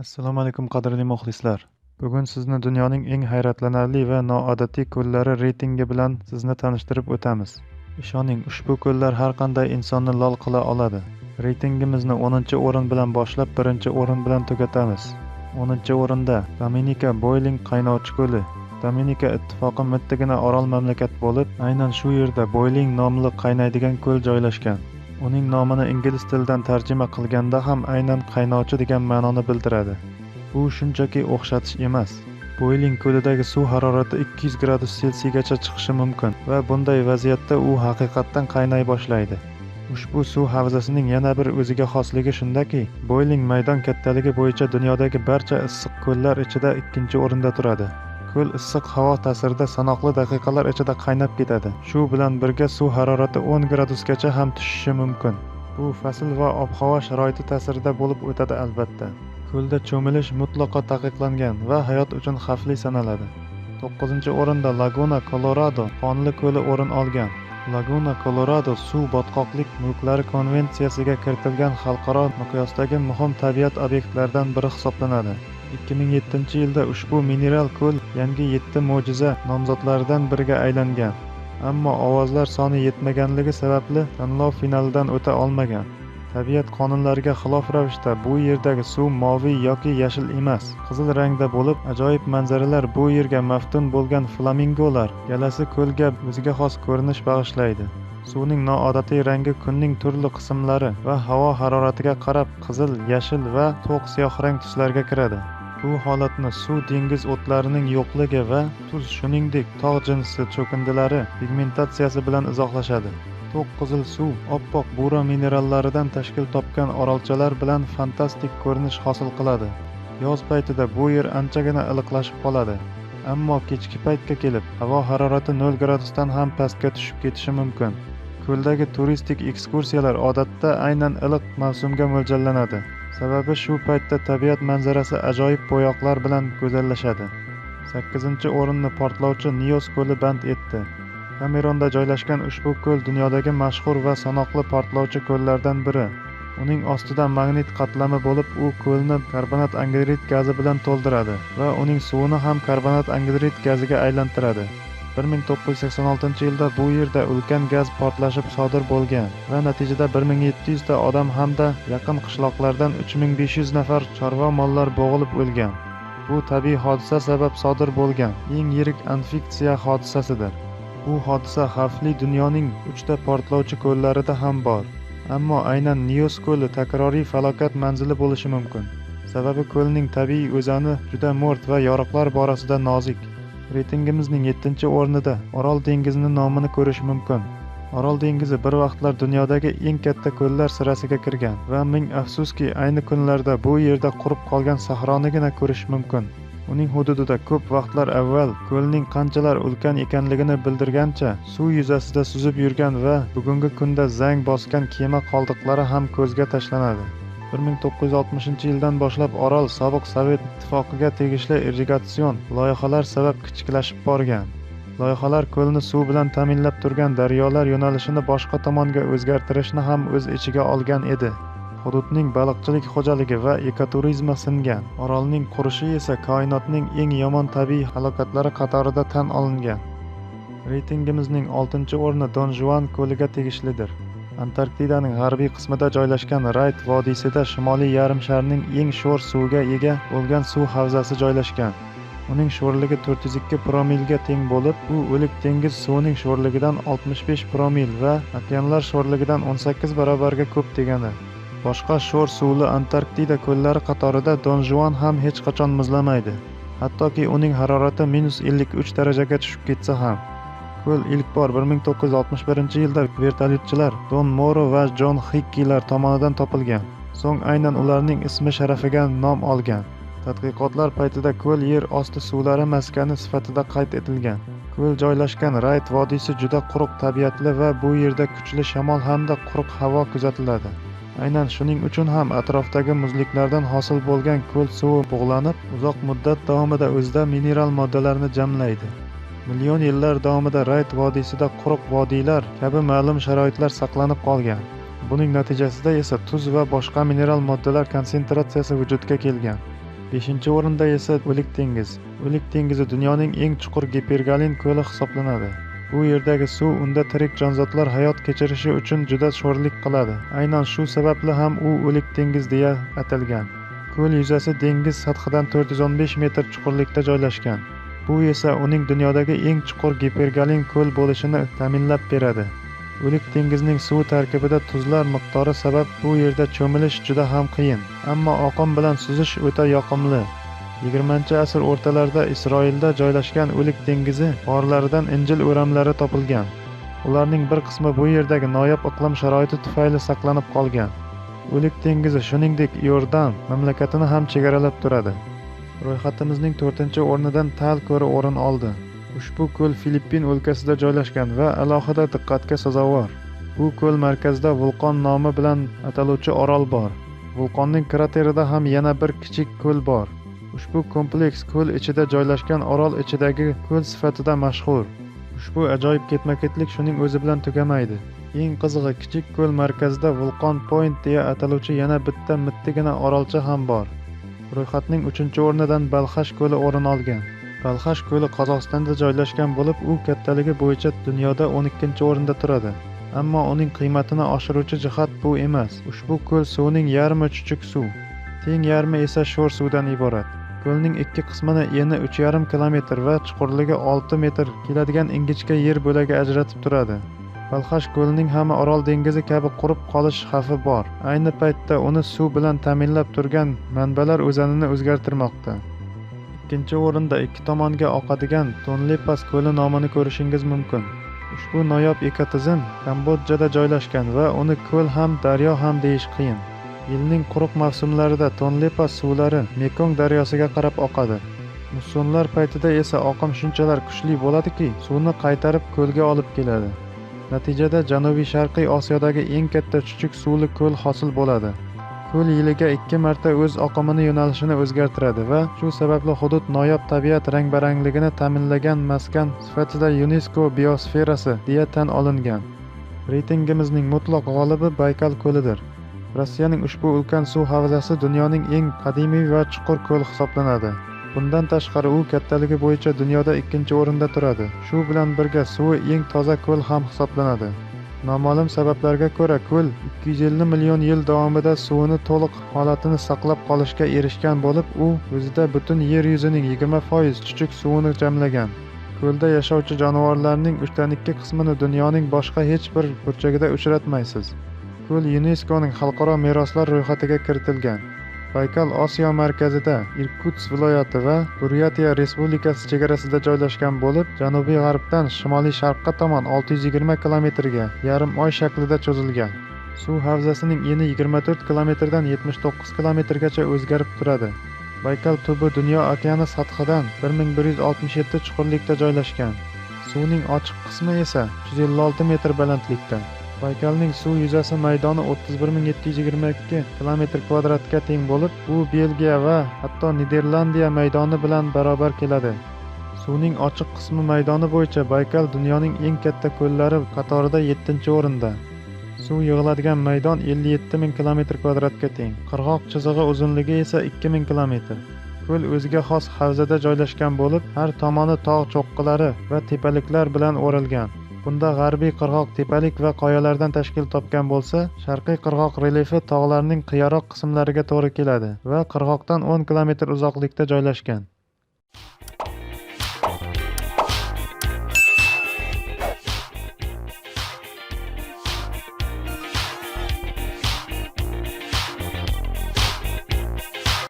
assalomu alaykum qadrli muxlislar. Bugun sizni dunyoning eng hayratlanarli va noodatiy ko'llari reytingi bilan sizni tanishtirib o'tamiz. Ishoning ushbu ko'llar har qanday insonni lol qila oladi. Reytingimizni o'ninchi o'rin bilan boshlab birinchi o'rin bilan tugatamiz. O'ninchi o'rinda dominika boyling qaynovchi ko'li. Dominika ittifoqi mittigina orol mamlakat bo'lib aynan shu yerda boyling nomli qaynaydigan ko'l joylashgan. Uning nomini ingliz tilidan tarjima qilganda ham aynan qaynovchi degan ma'noni bildiradi. Bu shunchaki o'xshatish emas. Boyling ko'lidagi suv harorati 200 gradus selsiygacha chiqishi mumkin va bunday vaziyatda u haqiqatdan qaynay boshlaydi. Ushbu suv havzasining yana bir o'ziga xosligi shundaki boyling maydon kattaligi bo'yicha dunyodagi barcha issiq ko'llar ichida ikkinchi o'rinda turadi. Ko'l issiq havo ta'sirida sanoqli daqiqalar ichida qaynab ketadi. Shu bilan birga suv harorati 10 gradusgacha ham tushishi mumkin. Bu fasl va ob havo sharoiti ta'sirida bo'lib o'tadi albatta. Ko'lda cho'milish mutlaqo taqiqlangan va hayot uchun xavfli sanaladi. To'qqizinchi o'rinda laguna kolorado qonli ko'li o'rin olgan. Laguna kolorado suv botqoqlik mulklari konvensiyasiga kiritilgan xalqaro miqyosdagi muhim tabiat obyektlaridan biri hisoblanadi. 2007 yilda ushbu mineral ko'l yangi yetti mo'jiza nomzodlaridan biriga aylangan. Ammo ovozlar soni yetmaganligi sababli tanlov finalidan o'ta olmagan. Tabiat qonunlariga xilof ravishda bu yerdagi suv moviy yoki yashil emas qizil rangda bo'lib ajoyib manzaralar bu yerga maftun bo'lgan flamingolar galasi ko'lga o'ziga xos ko'rinish bag'ishlaydi. Suvning noodatiy rangi kunning turli qismlari va havo haroratiga qarab qizil yashil va to'q siyohrang tuslarga kiradi. Bu holatni suv dengiz o'tlarining yo'qligi va tuz shuningdek tog' jinsi cho'kindilari pigmentatsiyasi bilan izohlashadi. To'q qizil suv oppoq bo'ra minerallaridan tashkil topgan orolchalar bilan fantastik ko'rinish hosil qiladi. Yoz paytida bu yer anchagina iliqlashib qoladi. Ammo kechki paytga kelib havo harorati 0 gradusdan ham pastga tushib ketishi mumkin. Ko'ldagi turistik ekskursiyalar odatda aynan iliq mavsumga mo'ljallanadi. Sababi shu paytda tabiat manzarasi ajoyib bo'yoqlar bilan go'zallashadi. Sakkizinchi o'rinni portlovchi nios ko'li band etdi. Kameronda joylashgan ushbu ko'l dunyodagi mashhur va sanoqli portlovchi ko'llardan biri. Uning ostida magnit qatlami bo'lib u ko'lni karbonat angidrid gazi bilan to'ldiradi va uning suvini ham karbonat angidrid gaziga aylantiradi. 1986 yilda bu yerda ulkan gaz portlashi sodir bo'lgan va natijada 1700 ta odam hamda yaqin qishloqlardan 3500 nafar chorva mollar bo'g'ilib o'lgan. Bu tabiiy hodisa sabab sodir bo'lgan eng yirik infeksiya hodisasidir. Bu hodisa xavfli dunyoning uchta portlovchi ko'llarida ham bor ammo aynan nios ko'li takroriy falokat manzili bo'lishi mumkin. Sababi ko'lning tabiiy o'zani juda mo'rt va yoriqlar borasida nozik. Reytingimizning yettinchi o'rnida orol dengizini nomini ko'rish mumkin. Orol dengizi bir vaqtlar dunyodagi eng katta ko'llar sirasiga kirgan va ming afsuski ayni kunlarda bu yerda qurib qolgan sahronigina ko'rish mumkin. Uning hududida ko'p vaqtlar avval ko'lning qanchalar ulkan ekanligini bildirgancha suv yuzasida suzib yurgan va bugungi kunda zang bosgan kema qoldiqlari ham ko'zga tashlanadi. 1960 yildan boshlab orol sobiq sovet ittifoqiga tegishli irrigatsion loyihalar sabab kichiklashib borgan. Loyihalar ko'lni suv bilan ta'minlab turgan daryolar yo'nalishini boshqa tomonga o'zgartirishni ham o'z ichiga olgan edi. Hududning baliqchilik xo'jaligi va ekoturizmi singan. Orolning qurishi esa koinotning eng yomon tabiiy halokatlari qatorida tan olingan. Reytingimizning oltinchi o'rni don juan ko'liga tegishlidir. Antarktidaning g'arbiy qismida joylashgan rayt vodiysida shimoliy yarim sharning eng sho'r suviga ega bo'lgan suv havzasi joylashgan. Uning sho'rligi 402 promilga teng bo'lib u o'lik dengiz suvining sho'rligidan 65 promil va okeanlar sho'rligidan 18 barobarga ko'p degani. Boshqa sho'r suvli antarktida ko'llari qatorida don juan ham hech qachon muzlamaydi. Hattoki uning harorati minus 53 darajaga tushib ketsa ham. Ko'l ilk bor 1961 yilda vertolyotchilar don moro va jon Hikkilar tomonidan topilgan. So'ng aynan ularning ismi sharafiga nom olgan. Tadqiqotlar paytida ko'l yer osti suvlari maskani sifatida qayd etilgan. Ko'l joylashgan rayt vodiysi juda quruq tabiatli va bu yerda kuchli shamol hamda quruq havo kuzatiladi. Aynan shuning uchun ham atrofdagi muzliklardan hosil bo'lgan ko'l suvi bug'lanib uzoq muddat davomida o'zida mineral moddalarni jamlaydi. Million yillar davomida rayt vodiysida quruq vodiylar kabi ma'lum sharoitlar saqlanib qolgan. Buning natijasida esa tuz va boshqa mineral moddalar konsentratsiyasi vujudga kelgan. Beshinchi o'rinda esa o'lik dengiz. O'lik dengizi dunyoning eng chuqur gipergalin ko'li hisoblanadi. Bu yerdagi suv unda tirik jonzotlar hayot kechirishi uchun juda sho'rlik qiladi. Aynan shu sababli ham u o'lik dengiz deya atalgan. Ko'l yuzasi dengiz sathidan 415 metr chuqurlikda joylashgan. Bu esa uning dunyodagi eng chuqur gipergalin ko'l bo'lishini ta'minlab beradi. O'lik dengizning suvi tarkibida tuzlar miqdori sabab bu yerda cho'milish juda ham qiyin ammo oqim bilan suzish o'ta yoqimli. Yigirmanchi asr o'rtalarida isroilda joylashgan o'lik dengizi g'orlaridan injil o'ramlari topilgan. Ularning bir qismi bu yerdagi noyob iqlim sharoiti tufayli saqlanib qolgan. O'lik dengizi shuningdek iordan mamlakatini ham chegaralab turadi. Ro'yxatimizning to'rtinchi o'rnidan tal ko'ri o'rin oldi. Ushbu ko'l filippin o'lkasida joylashgan va alohida diqqatga sazovor. Bu ko'l markazida vulqon nomi bilan ataluvchi orol bor. Vulqonning kraterida ham yana bir kichik ko'l bor. Ushbu kompleks ko'l ichida joylashgan orol ichidagi ko'l sifatida mashhur. Ushbu ajoyib ketma ketlik shuning o'zi bilan tugamaydi. Eng qizig'i kichik ko'l markazida vulqon point deya ataluvchi yana bitta mittigina orolcha ham bor. Ro'yxatning uchinchi o'rnidan balxash ko'li o'rin olgan. Balxash ko'li qozog'istonda joylashgan bo'lib u kattaligi bo'yicha dunyoda 12 o'rinda turadi. Ammo uning qiymatini oshiruvchi jihat bu emas. Ushbu ko'l suvining yarmi chuchuk suv. Teng yarmi esa sho'r suvdan iborat. Ko'lning ikki qismini eni uch yarim kilometr va chuqurligi olti metr keladigan ingichka yer bo'lagi ajratib turadi. Balxash ko'lining ham orol dengizi kabi qurib qolish xavfi bor. Ayni paytda uni suv bilan ta'minlab turgan manbalar o'zanini o'zgartirmoqda. Ikkinchi o'rinda ikki tomonga oqadigan tonlepas ko'li nomini ko'rishingiz mumkin. Ushbu noyob ekotizim kambodjada joylashgan va uni ko'l ham daryo ham deyish qiyin. Yilning quruq mavsumlarida tonlepas suvlari mekong daryosiga qarab oqadi. Mussonlar paytida esa oqim shunchalar kuchli bo'ladiki suvni qaytarib ko'lga olib keladi. Natijada janubiy sharqiy osiyodagi eng katta chuchuk suvli ko'l hosil bo'ladi. Ko'l yiliga ikki marta o'z oqimini yo'nalishini o'zgartiradi va shu sababli hudud noyob tabiat rang barangligini ta'minlagan maskan sifatida yunesko biosferasi deya tan olingan. Reytingimizning mutlaq g'olibi baykal ko'lidir. Rossiyaning ushbu ulkan suv havzasi dunyoning eng qadimiy va chuqur ko'li hisoblanadi. Bundan tashqari u kattaligi bo'yicha dunyoda ikkinchi o'rinda turadi. Shu bilan birga suvi eng toza ko'l ham hisoblanadi. Noma'lum sabablarga ko'ra ko'l 250 million yil davomida suvini to'liq holatini saqlab qolishga erishgan bo'lib u o'zida butun yer yuzining 20% chuchuk suvini jamlagan. Ko'lda yashovchi jonivorlarning uchdan ikki qismini dunyoning boshqa hech bir burchagida uchratmaysiz. Ko'l yuneskoning xalqaro meroslar ro'yxatiga kiritilgan. Baykal osiyo markazida irkutsk viloyati va buryatiya respublikasi chegarasida joylashgan bo'lib janubiy g'arbdan shimoliy sharqqa tomon 620 kilometrga yarim oy shaklida cho'zilgan. Suv havzasining eni 24 kilometrdan 79 kilometrgacha o'zgarib turadi. Baykal tubi dunyo okeani sathidan 1167 chuqurlikda joylashgan. Suvning ochiq qismi esa 156 metr balandlikda. Baykalning suv yuzasi maydoni 31722 kilometr kvadratga teng bo'lib bu belgiya va hatto niderlandiya maydoni bilan barobar keladi. Suvning ochiq qismi maydoni bo'yicha baykal dunyoning eng katta ko'llari qatorida yettinchi o'rinda. Suv yig'iladigan maydon 57 ming kilometr kvadratga teng qirg'oq chizig'i uzunligi esa 2000 kilometr. Ko'l o'ziga xos havzada joylashgan bo'lib har tomoni tog' cho'qqilari va tepaliklar bilan o'ralgan. Bunda g'arbiy qirg'oq tepalik va qoyalardan tashkil topgan bo'lsa sharqiy qirg'oq relyefi tog'larning qiyaroq qismlariga to'g'ri keladi va qirg'oqdan 10 kilometr uzoqlikda joylashgan.